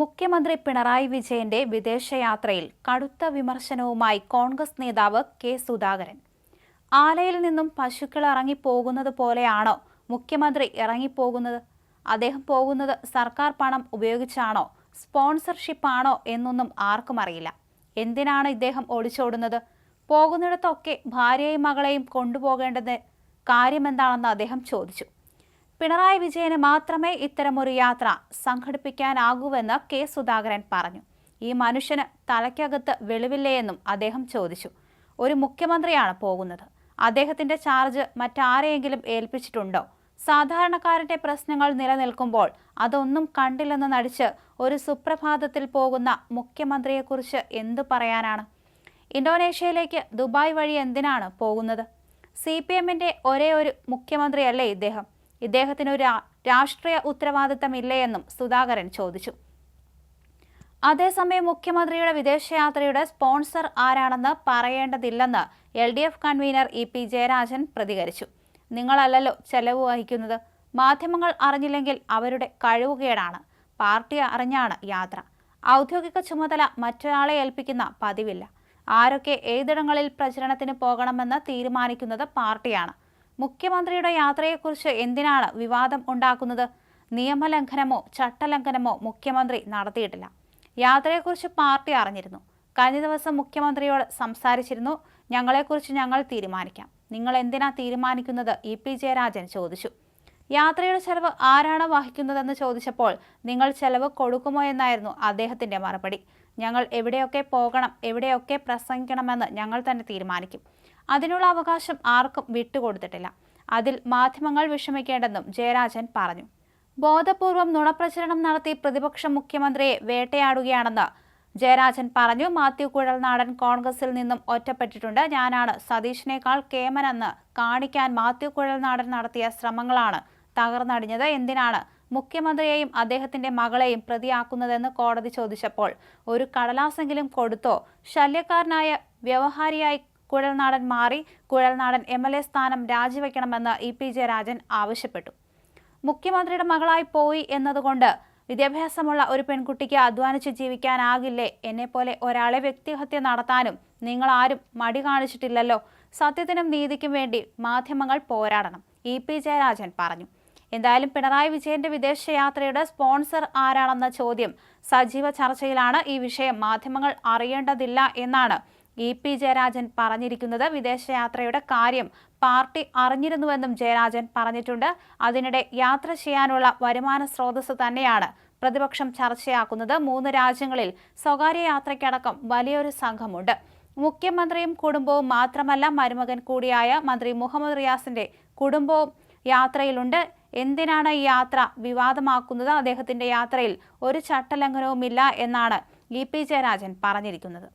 മുഖ്യമന്ത്രി പിണറായി വിജയന്റെ വിദേശയാത്രയിൽ കടുത്ത വിമർശനവുമായി കോൺഗ്രസ് നേതാവ് കെ സുധാകരൻ. ആലയിൽ നിന്നും പശുക്കൾ ഇറങ്ങിപ്പോകുന്നത് പോലെയാണോ മുഖ്യമന്ത്രി ഇറങ്ങിപ്പോകുന്നത്? അദ്ദേഹം പോകുന്നത് സർക്കാർ പണം ഉപയോഗിച്ചാണോ? സ്പോൺസർഷിപ്പാണോ എന്നൊന്നും ആർക്കും അറിയില്ല. എന്തിനാണ് ഇദ്ദേഹം ഒളിച്ചോടുന്നത് പോകുന്നിടത്തൊക്കെ ഭാര്യയും മകളെയും കൊണ്ടുപോകേണ്ടത് കാര്യമെന്താണെന്ന് അദ്ദേഹം ചോദിച്ചു. പിണറായി വിജയന് മാത്രമേ ഇത്തരമൊരു യാത്ര സംഘടിപ്പിക്കാനാകൂവെന്ന് കെ സുധാകരൻ പറഞ്ഞു. ഈ മനുഷ്യന് തലയ്ക്കകത്ത് വെളിവില്ലേയെന്നും അദ്ദേഹം ചോദിച്ചു. ഒരു മുഖ്യമന്ത്രിയാണ് പോകുന്നത്. അദ്ദേഹത്തിന്റെ ചാർജ് മറ്റാരെയെങ്കിലും ഏൽപ്പിച്ചിട്ടുണ്ടോ? സാധാരണക്കാരന്റെ പ്രശ്നങ്ങൾ നിലനിൽക്കുമ്പോൾ അതൊന്നും കണ്ടില്ലെന്ന് നടിച്ച് ഒരു സുപ്രഭാതത്തിൽ പോകുന്ന മുഖ്യമന്ത്രിയെക്കുറിച്ച് എന്തു പറയാനാണ്? ഇന്തോനേഷ്യയിലേക്ക് ദുബായ് വഴി എന്തിനാണ് പോകുന്നത്? സി പി എമ്മിന്റെ ഒരേ ഒരു മുഖ്യമന്ത്രിയല്ലേ ഇദ്ദേഹം. ഇദ്ദേഹത്തിന് ഒരു രാഷ്ട്രീയ ഉത്തരവാദിത്തമില്ലേ എന്നും സുധാകരൻ ചോദിച്ചു. അതേസമയം മുഖ്യമന്ത്രിയുടെ വിദേശയാത്രയുടെ സ്പോൺസർ ആരാണെന്ന് പറയേണ്ടതില്ലെന്ന് L D F convener E P Jayarajan പ്രതികരിച്ചു. നിങ്ങളല്ലല്ലോ ചെലവ് വഹിക്കുന്നത്. മാധ്യമങ്ങൾ അറിഞ്ഞില്ലെങ്കിൽ അവരുടെ കഴിവുകേടാണ്. പാർട്ടി അറിഞ്ഞാണ് യാത്ര. ഔദ്യോഗിക ചുമതല മറ്റൊരാളെ ഏൽപ്പിക്കുന്ന പതിവില്ല. ആരൊക്കെ ഏതിടങ്ങളിൽ പ്രചരണത്തിന് പോകണമെന്ന് തീരുമാനിക്കുന്നത് പാർട്ടിയാണ്. മുഖ്യമന്ത്രിയുടെ യാത്രയെക്കുറിച്ച് എന്തിനാണ് വിവാദം ഉണ്ടാക്കുന്നത്? നിയമലംഘനമോ ചട്ടലംഘനമോ മുഖ്യമന്ത്രി നടത്തിയിട്ടില്ല. യാത്രയെക്കുറിച്ച് പാർട്ടി അറിഞ്ഞിരുന്നു. കഴിഞ്ഞ ദിവസം മുഖ്യമന്ത്രിയോട് സംസാരിച്ചിരുന്നു. ഞങ്ങളെക്കുറിച്ച് ഞങ്ങൾ തീരുമാനിക്കാം. നിങ്ങൾ എന്തിനാ തീരുമാനിക്കുന്നത്? ഇ പി ജയരാജൻ ചോദിച്ചു. യാത്രയുടെ ചെലവ് ആരാണ് വഹിക്കുന്നതെന്ന് ചോദിച്ചപ്പോൾ നിങ്ങൾ ചെലവ് കൊടുക്കുമോ എന്നായിരുന്നു അദ്ദേഹത്തിന്റെ മറുപടി. ഞങ്ങൾ എവിടെയൊക്കെ പോകണം എവിടെയൊക്കെ പ്രസംഗിക്കണമെന്ന് ഞങ്ങൾ തന്നെ തീരുമാനിക്കും. അതിനുള്ള അവകാശം ആർക്കും വിട്ടുകൊടുത്തിട്ടില്ല. അതിൽ മാധ്യമങ്ങൾ വിഷമിക്കേണ്ടെന്നും ജയരാജൻ പറഞ്ഞു. ബോധപൂർവം നുണപ്രചരണം നടത്തി പ്രതിപക്ഷ മുഖ്യമന്ത്രിയെ വേട്ടയാടുകയാണെന്ന് ജയരാജൻ പറഞ്ഞു. മാത്യു കുഴൽനാടൻ കോൺഗ്രസിൽ നിന്നും ഒറ്റപ്പെട്ടിട്ടുണ്ട്. ഞാനാണ് സതീഷിനേക്കാൾ കേമനെന്ന് കാണിക്കാൻ മാത്യു കുഴൽനാടൻ നടത്തിയ ശ്രമങ്ങളാണ് തകർന്നടിഞ്ഞത്. എന്തിനാണ് മുഖ്യമന്ത്രിയെയും അദ്ദേഹത്തിന്റെ മകളെയും പ്രതിയാക്കുന്നതെന്ന് കോടതി ചോദിച്ചപ്പോൾ ഒരു കടലാസെങ്കിലും കൊടുത്തോ ശല്യക്കാരനായ വ്യവഹാരിയായി കുഴൽനാടൻ മാറി കുഴൽനാടൻ എം എൽ എ സ്ഥാനം രാജിവെക്കണമെന്ന് ഇ പി ജയരാജൻ ആവശ്യപ്പെട്ടു. മുഖ്യമന്ത്രിയുടെ മകളായി പോയി എന്നതുകൊണ്ട് വിദ്യാഭ്യാസമുള്ള ഒരു പെൺകുട്ടിക്ക് അധ്വാനിച്ച് ജീവിക്കാനാകില്ലേ? എന്നെപ്പോലെ ഒരാളെ വ്യക്തിഹത്യ നടത്താനും നിങ്ങൾ ആരും മടി കാണിച്ചിട്ടില്ലല്ലോ. സത്യത്തിനും നീതിക്കും വേണ്ടി മാധ്യമങ്ങൾ പോരാടണം ഇ പി ജയരാജൻ പറഞ്ഞു. എന്തായാലും പിണറായി വിജയന്റെ വിദേശയാത്രയുടെ സ്പോൺസർ ആരാണെന്ന ചോദ്യം സജീവ ചർച്ചയിലാണ് ഈ വിഷയം മാധ്യമങ്ങൾ അറിയേണ്ടതില്ല എന്നാണ് ഇ പി ജയരാജൻ പറഞ്ഞിരിക്കുന്നത് വിദേശയാത്രയുടെ കാര്യം പാർട്ടി അറിഞ്ഞിരുന്നുവെന്നും ജയരാജൻ പറഞ്ഞിട്ടുണ്ട്. അതിനിടെ യാത്ര ചെയ്യാനുള്ള വരുമാന സ്രോതസ് തന്നെയാണ് പ്രതിപക്ഷം ചർച്ചയാക്കുന്നത്. മൂന്ന് രാജ്യങ്ങളിൽ സ്വകാര്യ യാത്രയ്ക്കടക്കം വലിയൊരു സംഘമുണ്ട്. മുഖ്യമന്ത്രിയും കുടുംബവും മാത്രമല്ല മരുമകൻ കൂടിയായ മന്ത്രി മുഹമ്മദ് റിയാസിന്റെ കുടുംബവും യാത്രയിലുണ്ട്. എന്തിനാണ് ഈ യാത്ര വിവാദമാക്കുന്നത്? അദ്ദേഹത്തിന്റെ യാത്രയിൽ ഒരു ചട്ടലംഘനവുമില്ല എന്നാണ് ഇ പി ജയരാജൻ പറഞ്ഞിരിക്കുന്നത്.